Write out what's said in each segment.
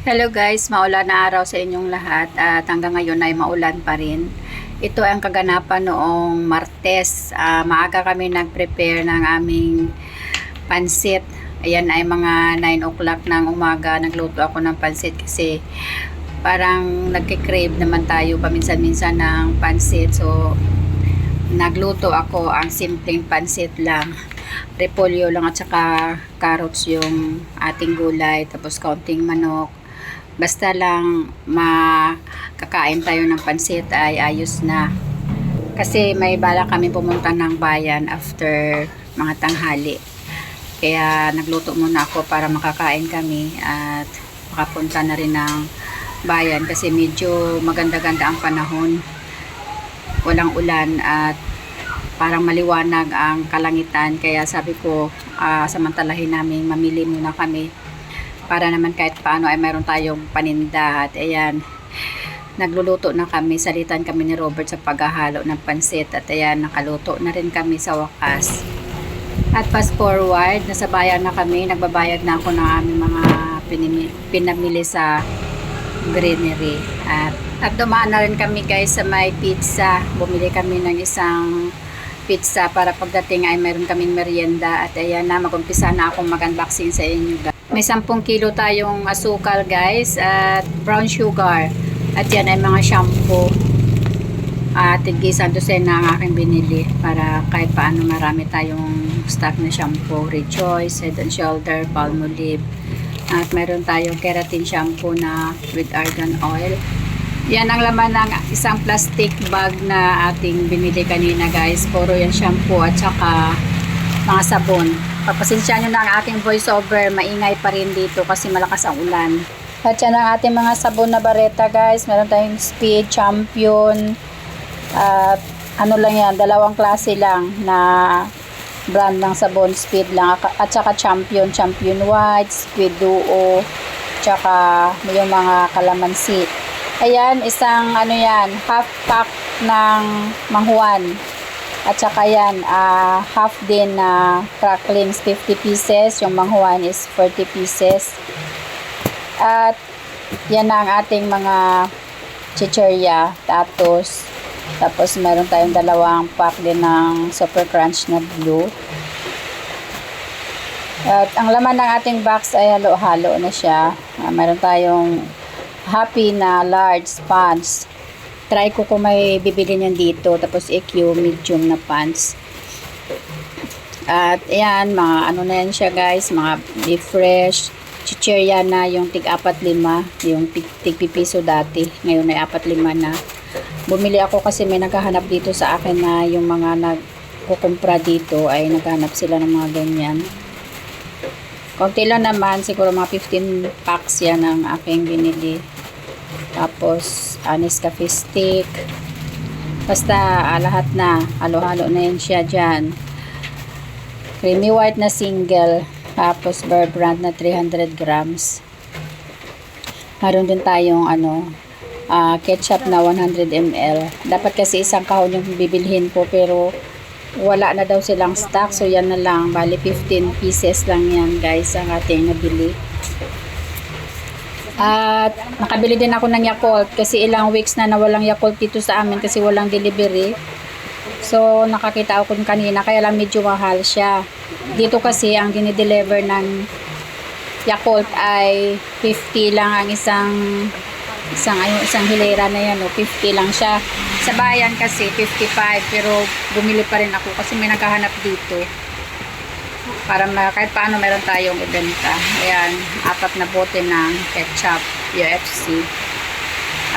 Hello guys, maulan na araw sa inyong lahat at hanggang ngayon ay maulan pa rin. Ito ang kaganapan noong Martes. Ah, maaga kami nag-prepare ng aming pansit. Ayan ay mga 9 o'clock ng umaga. Nagluto ako ng pansit kasi parang nagkikrave naman tayo paminsan-minsan ng pansit. So, nagluto ako ang simpleng pansit lang. Repolyo lang at saka carrots yung ating gulay. Tapos kaunting manok basta lang makakain tayo ng pansit ay ayos na. Kasi may bala kami pumunta ng bayan after mga tanghali. Kaya nagluto muna ako para makakain kami at makapunta na rin ng bayan kasi medyo maganda-ganda ang panahon. Walang ulan at parang maliwanag ang kalangitan kaya sabi ko ah, samantalahin namin mamili muna kami para naman kahit paano ay mayroon tayong paninda. At ayan nagluluto na kami salitan kami ni Robert sa paghahalo ng pansit. At ayan nakaluto na rin kami sa wakas. At fast forward nasa bayan na kami nagbabayad na ako ng aming mga pinimi, pinamili sa greenery. At at dumaan na rin kami guys sa may pizza. Bumili kami ng isang pizza para pagdating ay mayroon kaming merienda. At ayan na magumpisa na akong mag-unboxing sa inyo. May 10 kilo tayong asukal guys at brown sugar. At yan ay mga shampoo. At tig-isang dosena ang aking binili para kahit paano marami tayong stock na shampoo. Rejoice, Head and Shoulder, Palmolive. At meron tayong keratin shampoo na with argan oil yan ang laman ng isang plastic bag na ating binili kanina guys. Puro yan shampoo at saka mga sabon. Papasensya nyo na ang aking voiceover. Maingay pa rin dito kasi malakas ang ulan. At yan ang ating mga sabon na bareta guys. Meron tayong Speed, Champion. At ano lang yan, dalawang klase lang na brand ng sabon. Speed lang. At saka Champion, Champion White, Speed Duo. Tsaka yung mga kalamansi. Ayan, isang ano yan, half pack ng manghuan. At saka yan, ah, half din na cracklings 50 pieces. Yung manghuan is 40 pieces. At yan na ang ating mga chichirya, tatos. Tapos meron tayong dalawang pack din ng super crunch na blue. At ang laman ng ating box ay halo-halo na siya. Ah, meron tayong happy na large pants. Try ko kung may bibili niyan dito. Tapos EQ medium na pants. At ayan, mga ano na yan siya guys. Mga beef fresh. Chichirya na yung tig 4-5. Yung tig, tig pipiso dati. Ngayon ay 4-5 na. Bumili ako kasi may naghahanap dito sa akin na yung mga nagkukumpra dito ay naghahanap sila ng mga ganyan. Konti lang naman, siguro mga 15 packs yan ang aking binili. Tapos, anis coffee stick. Basta, ah, lahat na. Halo-halo na yan siya dyan. Creamy white na single. Tapos, Bear Brand na 300 grams. Meron din tayong, ano, ah, ketchup na 100 ml. Dapat kasi isang kahon yung bibilhin ko, pero wala na daw silang stock. So, yan na lang. Bali, 15 pieces lang yan, guys, ang ating nabili. At nakabili din ako ng Yakult kasi ilang weeks na nawalang Yakult dito sa amin kasi walang delivery. So, nakakita ako kanina kaya lang medyo mahal siya. Dito kasi ang dinideliver ng Yakult ay 50 lang ang isang isang ay, isang hilera na yan, no? 50 lang siya. Sa bayan kasi 55 pero bumili pa rin ako kasi may naghahanap dito para ma- kahit paano meron tayong ibenta. Ayan, apat na bote ng ketchup, UFC.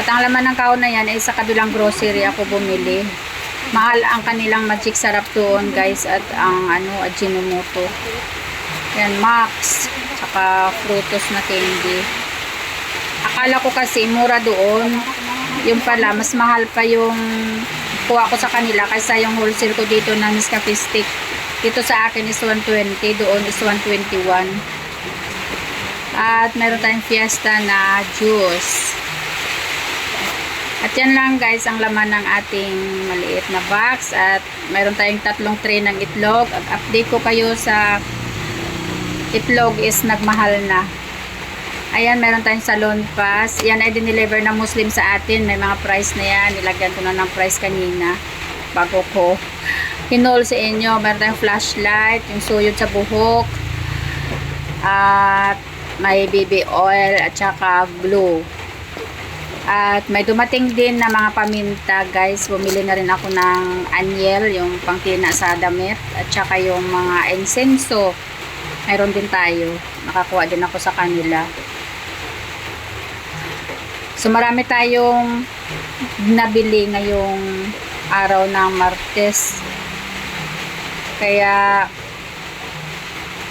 At ang laman ng kahon na yan ay sa kabilang grocery ako bumili. Mahal ang kanilang magic sarap doon guys at ang ano, Ajinomoto. Yan, Max. Tsaka frutos na candy. Akala ko kasi mura doon. Yung pala, mas mahal pa yung kuha ko sa kanila kaysa yung wholesale ko dito na Nescafe Stick. Dito sa akin is 120, doon is 121. At meron tayong fiesta na juice. At yan lang guys ang laman ng ating maliit na box. At meron tayong tatlong tray ng itlog. At update ko kayo sa itlog is nagmahal na. Ayan, meron tayong salon pass. Yan ay dineliver ng Muslim sa atin. May mga price na yan. Nilagyan ko na ng price kanina. Bago ko hinol sa inyo. Meron tayong flashlight, yung suyod sa buhok. At may BB oil at saka glue. At may dumating din na mga paminta, guys. Bumili na rin ako ng anyel, yung pangtina sa damit. At saka yung mga insenso. Mayroon din tayo. Nakakuha din ako sa kanila. So marami tayong nabili ngayong araw ng Martes. Kaya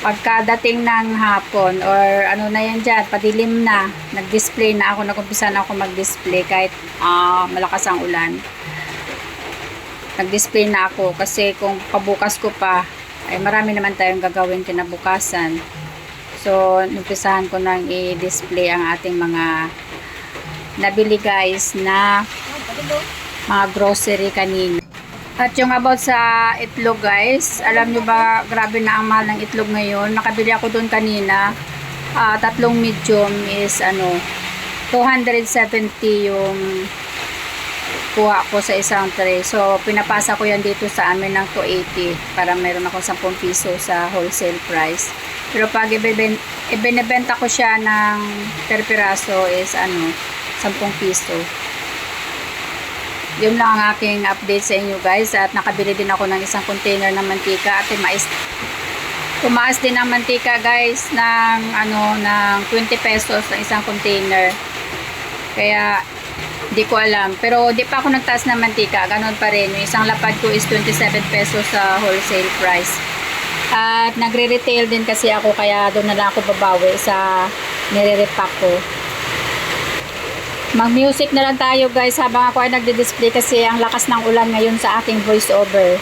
pagkadating ng hapon or ano na yan dyan, padilim na, nag-display na ako, nagumpisa na ako mag-display kahit ah, malakas ang ulan. Nag-display na ako kasi kung pabukas ko pa, ay marami naman tayong gagawin kinabukasan. So, numpisahan ko nang i-display ang ating mga nabili guys na mga grocery kanina. At yung about sa itlog guys, alam nyo ba grabe na ang mahal ng itlog ngayon. Nakabili ako doon kanina. ah, tatlong medium is ano 270 yung kuha ko sa isang tray. So pinapasa ko yan dito sa amin ng 280 para meron ako 10 piso sa wholesale price. Pero pag ibinebenta ko siya ng per piraso is ano 10 piso. Yun lang ang aking update sa inyo guys at nakabili din ako ng isang container ng mantika at tumais tumaas din ang mantika guys ng ano ng 20 pesos ng isang container. Kaya di ko alam. Pero di pa ako nagtaas ng mantika. Ganon pa rin. Yung isang lapad ko is 27 pesos sa wholesale price. At nagre-retail din kasi ako kaya doon na lang ako babawi sa nire-repack ko. Mag-music na lang tayo guys habang ako ay nagdi-display kasi ang lakas ng ulan ngayon sa aking voiceover.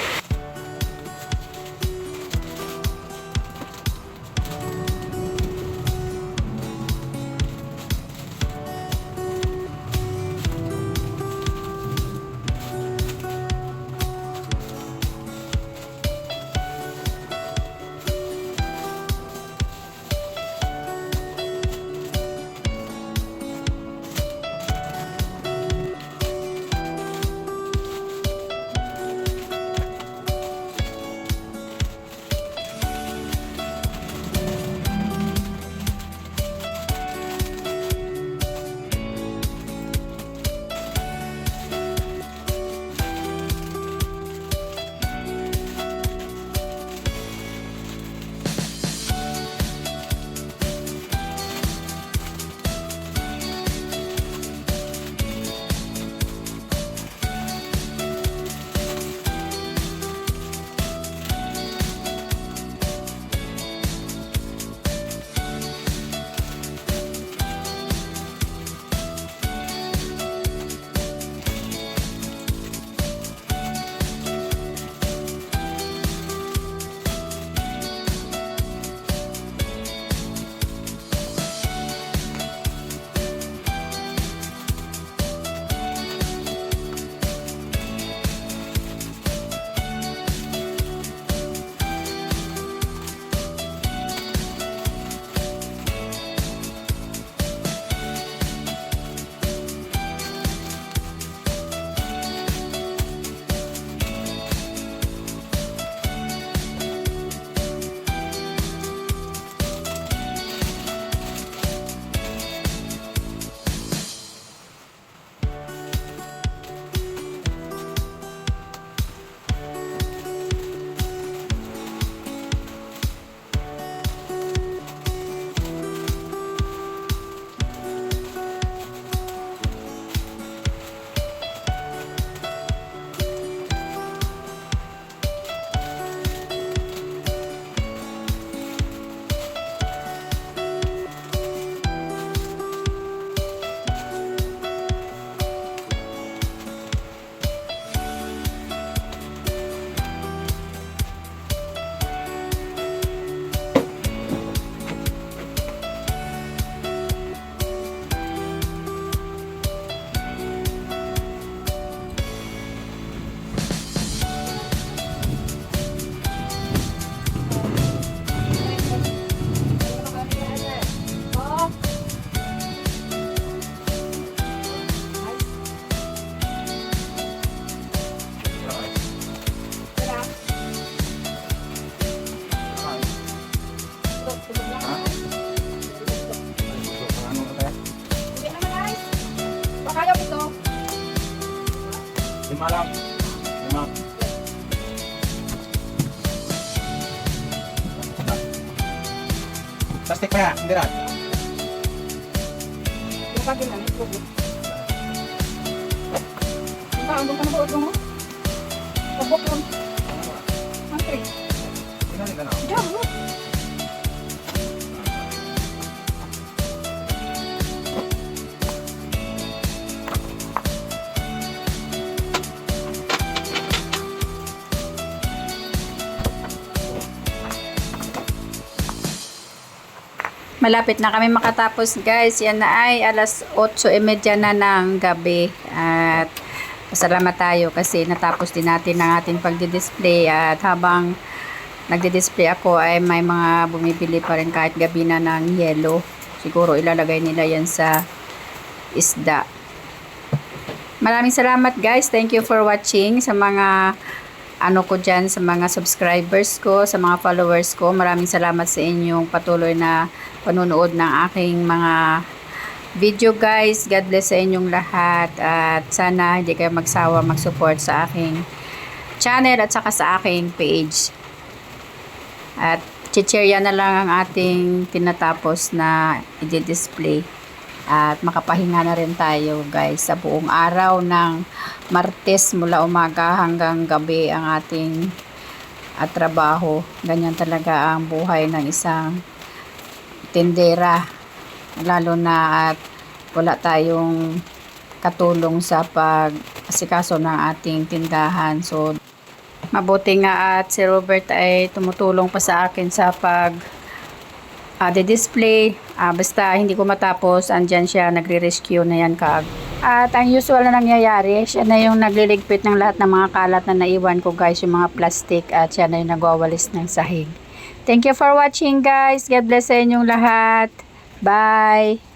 Lima lang. Lima. Plastic pa ya, hindi rin. Yung pagin na, may tubig. Ang taong doon ka na buod mo? Pabok lang. Ang trig. Hindi na nila na. Diyan, Malapit na kami makatapos guys. Yan na ay alas 8.30 na ng gabi. At pasalamat tayo kasi natapos din natin ang ating pagdi-display. At habang nagdi-display ako ay may mga bumibili pa rin kahit gabi na ng yellow. Siguro ilalagay nila yan sa isda. Maraming salamat guys. Thank you for watching sa mga ano ko dyan sa mga subscribers ko, sa mga followers ko. Maraming salamat sa inyong patuloy na panunood ng aking mga video guys. God bless sa inyong lahat at sana hindi kayo magsawa mag-support sa aking channel at saka sa aking page. At chichirya na lang ang ating tinatapos na i-display. At makapahinga na rin tayo guys sa buong araw ng Martes mula umaga hanggang gabi ang ating at trabaho. Ganyan talaga ang buhay ng isang tindera. Lalo na at wala tayong katulong sa pag-asikaso ng ating tindahan. So, mabuti nga at si Robert ay tumutulong pa sa akin sa pag uh, display Ah, basta hindi ko matapos, andyan siya, nagre-rescue na yan kaag. At ang usual na nangyayari, siya na yung nagliligpit ng lahat ng mga kalat na naiwan ko guys, yung mga plastic at siya na yung nagwawalis ng sahig. Thank you for watching guys. God bless sa inyong lahat. Bye!